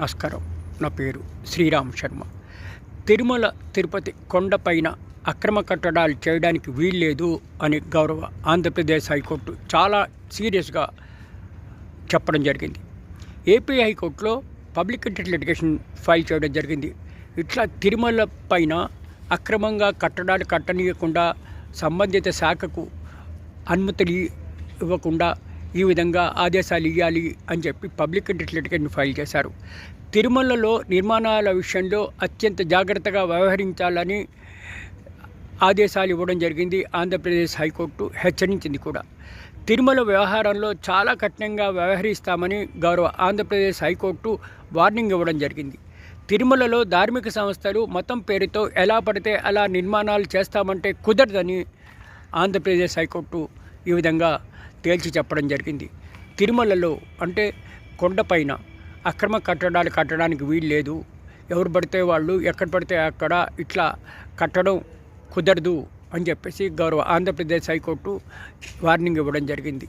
నమస్కారం. నా పేరు శ్రీరామ్ శర్మ. తిరుమల తిరుపతి కొండపైన అక్రమ కట్టడాలు చేయడానికి వీల్లేదు అని గౌరవ ఆంధ్రప్రదేశ్ హైకోర్టు చాలా సీరియస్గా చెప్పడం జరిగింది. ఏపీ హైకోర్టులో పబ్లిక్ ఇంట్రెస్ట్ లిటిగేషన్ ఫైల్ చేయడం జరిగింది. ఇట్లా తిరుమల పైన అక్రమంగా కట్టడాలు కట్టనీయకుండా సంబంధిత శాఖకు అనుమతులు ఇవ్వకుండా ఈ విధంగా ఆదేశాలు ఇవ్వాలి అని చెప్పి పబ్లిక్ ఇంట్రెస్ట్ ఫైల్ చేశారు. తిరుమలలో నిర్మాణాల విషయంలో అత్యంత జాగ్రత్తగా వ్యవహరించాలని ఆదేశాలు ఇవ్వడం జరిగింది ఆంధ్రప్రదేశ్ హైకోర్టు హెచ్చరించింది కూడా. తిరుమల వ్యవహారంలో చాలా కఠినంగా వ్యవహరిస్తామని గౌరవ ఆంధ్రప్రదేశ్ హైకోర్టు వార్నింగ్ ఇవ్వడం జరిగింది. తిరుమలలో ధార్మిక సంస్థలు మతం పేరుతో ఎలా పడితే అలా నిర్మాణాలు చేస్తామంటే కుదరదని ఆంధ్రప్రదేశ్ హైకోర్టు ఈ విధంగా తేల్చి చెప్పడం జరిగింది. తిరుమలలో అంటే కొండపైన అక్రమ కట్టడాలు కట్టడానికి వీలు లేదు. ఎవరు పడితే వాళ్ళు ఎక్కడ పడితే అక్కడ ఇట్లా కట్టడం కుదరదు అని చెప్పేసి గౌరవ ఆంధ్రప్రదేశ్ హైకోర్టు వార్నింగ్ ఇవ్వడం జరిగింది.